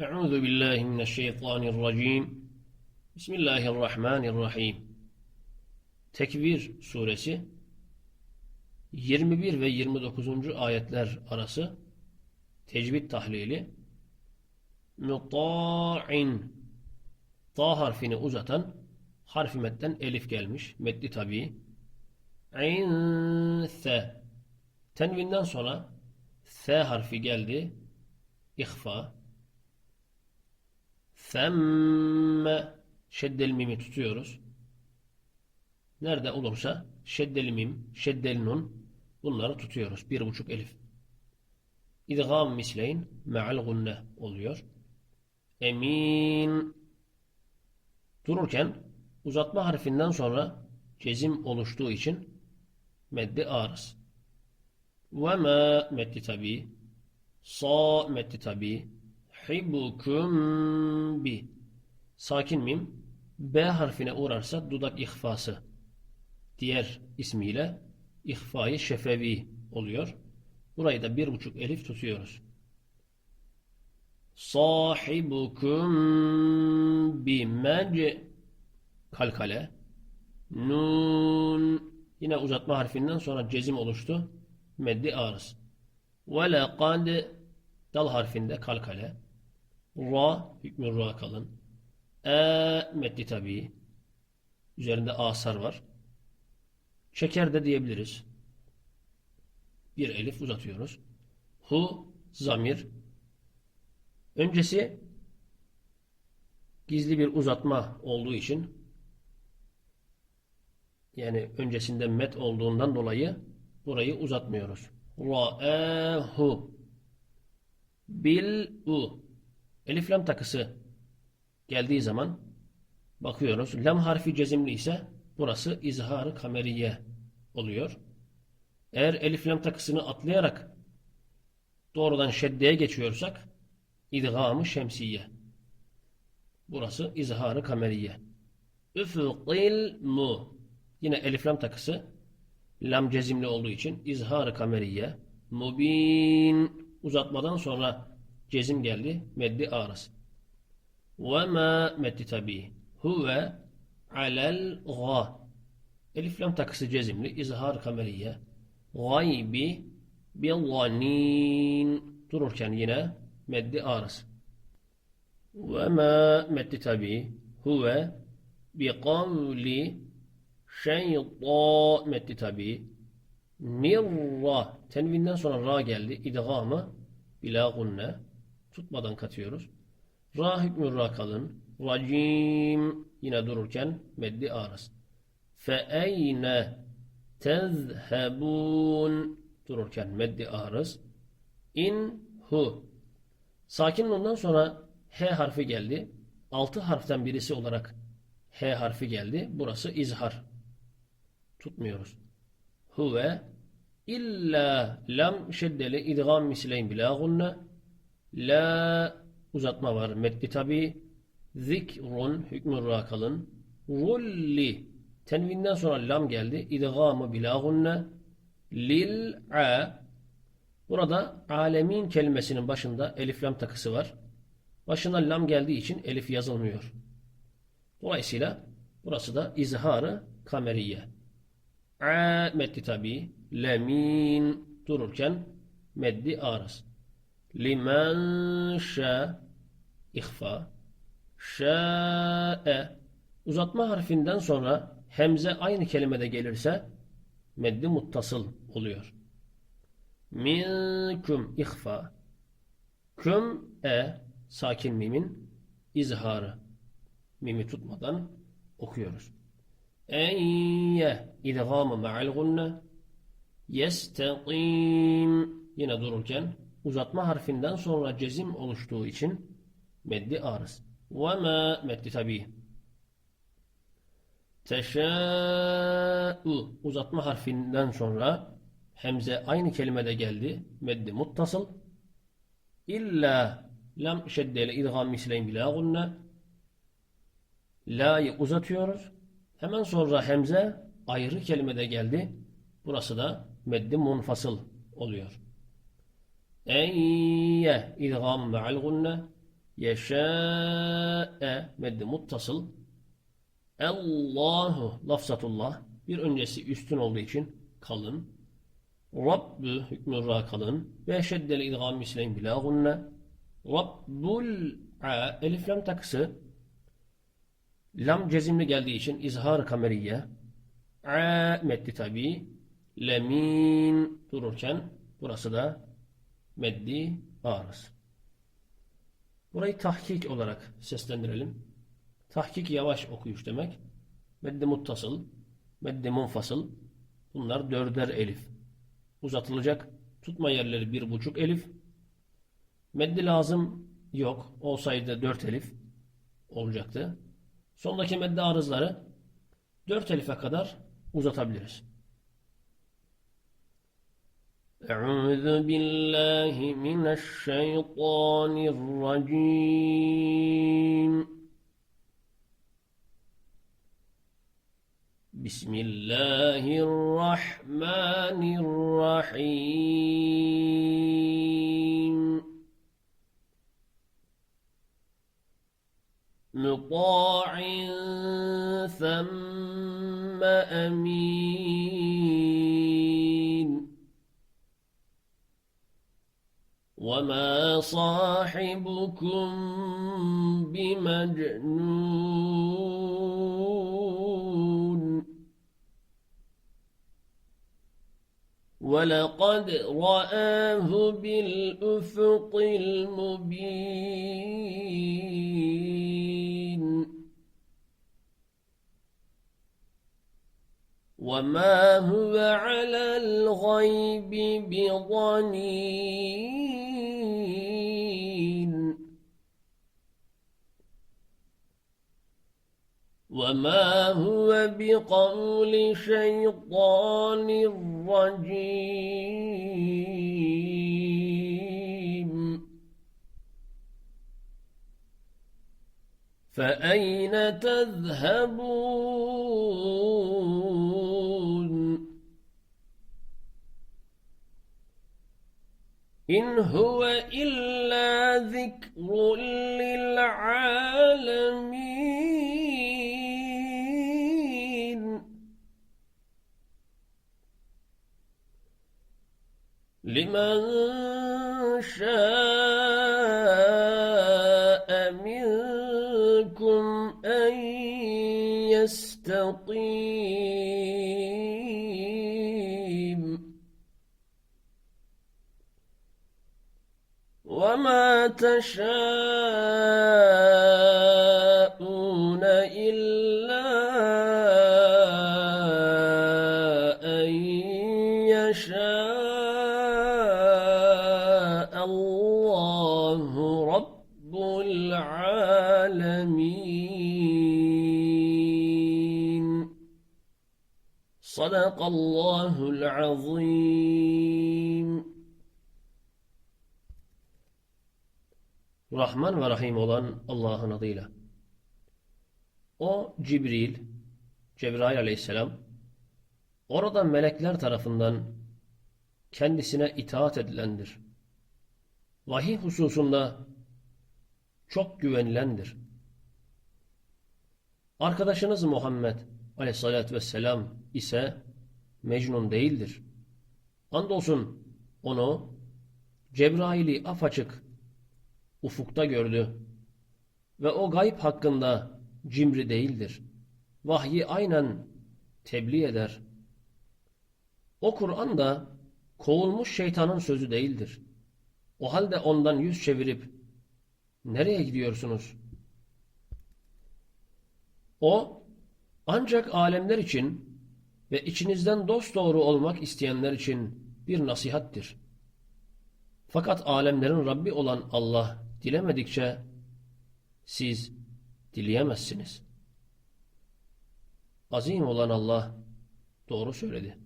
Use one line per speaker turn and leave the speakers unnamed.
Euzu billahi mineşşeytanirracim. Bismillahirrahmanirrahim. Tekvir suresi 21 ve 29. ayetler arası tecvid tahlili muta'in ta harfini uzatan harfi metten elif gelmiş. Meddi tabi. İnse tenvinden sonra S harfi geldi. İhfa. Femme şeddel mimi tutuyoruz. Nerede olursa şeddel mim, şeddel nun bunları tutuyoruz. Bir buçuk elif. İdgam misleyn me'al gunne oluyor. Emin dururken uzatma harfinden sonra cezim oluştuğu için meddi arız. Ve ma meddi tabi. Sa meddi tabi. Hibukum bi. Sakin mim B harfine uğrarsa dudak ihfası. Diğer ismiyle ihfayı şefevi oluyor. Burayı da bir buçuk elif tutuyoruz. Sahibukum bi mec kalkale nun yine uzatma harfinden sonra cezim oluştu. Meddi arız. Ve lekad dal harfinde kalkale Ra hükmü ra kalın. E metni tabi. Üzerinde asar var. Şeker de diyebiliriz. Bir elif uzatıyoruz. Hu zamir. Öncesi gizli bir uzatma olduğu için yani öncesinde met olduğundan dolayı burayı uzatmıyoruz. Ra'ehu bil u Elif lam takısı geldiği zaman bakıyoruz. Lam harfi cezimli ise burası izhar kameriye oluyor. Eğer elif lam takısını atlayarak doğrudan şeddeye geçiyorsak idgamı şemsiye. Burası izharı kameriye. Üfukil mu. Yine elif lam takısı lam cezimli olduğu için izharı kameriye. Mubin uzatmadan sonra Cezim geldi. Meddi arız. Ve ma meddi tabi. Huve alel ga. Elif lam takısı cezimli. İzhar kameriye. Gaybi billanin. Dururken yine meddi arız. Ve ma meddi tabi. Huve bi kavli şeyta meddi tabi. Mirra. Tenvinden sonra ra geldi. İdgamı bila gunne tutmadan katıyoruz. Ra hükmü ra kalın. Racim yine dururken meddi arız. Fe eyne tezhebun dururken meddi arız. İn hu. Sakin ondan sonra H harfi geldi. Altı harften birisi olarak H harfi geldi. Burası izhar. Tutmuyoruz. Huve illa lam şeddeli idgam misleyn bila gunne La uzatma var. Meddi tabi. Zikrun hükmü rakalın. Rulli tenvinden sonra lam geldi. İdgamı bilagunne. Lil a Burada alemin kelimesinin başında elif lam takısı var. Başına lam geldiği için elif yazılmıyor. Dolayısıyla burası da izharı kameriye. A meddi tabi. Lemin dururken meddi arız. Limen şa ihfa şa'e. Uzatma harfinden sonra hemze aynı kelimede gelirse meddi muttasıl oluyor. Minkum ihfa küm e sakin mimin izharı. Mimi tutmadan okuyoruz. Enye idgamı ma'al gunne yesteqim yine dururken uzatma harfinden sonra cezim oluştuğu için meddi arız. Ma meddi tabi. Teşâ'u uzatma harfinden sonra hemze aynı kelimede geldi. Meddi muttasıl. İlla lam şeddeli idgam misleyn bila gunne. La'yı uzatıyoruz. Hemen sonra hemze ayrı kelimede geldi. Burası da meddi munfasıl oluyor. Eyye idgam ma'al gunne Yeşâ'e meddi muttasıl. Allahu lafzatullah. Bir öncesi üstün olduğu için kalın. Rabbü hükmü ra kalın. Ve şeddeli idgam misleyin bila gunne. Rabbul a elif lam takısı. Lam cezimli geldiği için izhar kameriye. A meddi tabi. Lemin dururken burası da meddi arız. Burayı tahkik olarak seslendirelim. Tahkik yavaş okuyuş demek. Meddi muttasıl, meddi munfasıl. Bunlar dörder elif. Uzatılacak tutma yerleri bir buçuk elif. Meddi lazım yok. Olsaydı dört elif olacaktı. Sondaki meddi arızları dört elife kadar uzatabiliriz. أعوذ بالله من الشيطان الرجيم. بسم الله الرحمن الرحيم. مطاع ثم أمين. وما صاحبكم بمجنون ولقد رآه بالأفق المبين وما هو على الغيب بضنين وما هو بقول شيطان رجيم فأين تذهبون إن هو إلا ذكر للعالمين لمن شاء منكم أن يستقيم. وما تشاءون إلا أن يشاء. صدق الله العظيم Rahman ve Rahim olan Allah'ın adıyla. O Cibril, Cebrail aleyhisselam, orada melekler tarafından kendisine itaat edilendir. Vahiy hususunda çok güvenilendir. Arkadaşınız Muhammed aleyhissalatü vesselam ise Mecnun değildir. Andolsun onu Cebrail'i apaçık ufukta gördü ve o gayb hakkında cimri değildir. Vahyi aynen tebliğ eder. O Kur'an da kovulmuş şeytanın sözü değildir. O halde ondan yüz çevirip nereye gidiyorsunuz? O ancak alemler için ve içinizden dost doğru olmak isteyenler için bir nasihattir. Fakat alemlerin Rabbi olan Allah dilemedikçe siz dileyemezsiniz. Azim olan Allah doğru söyledi.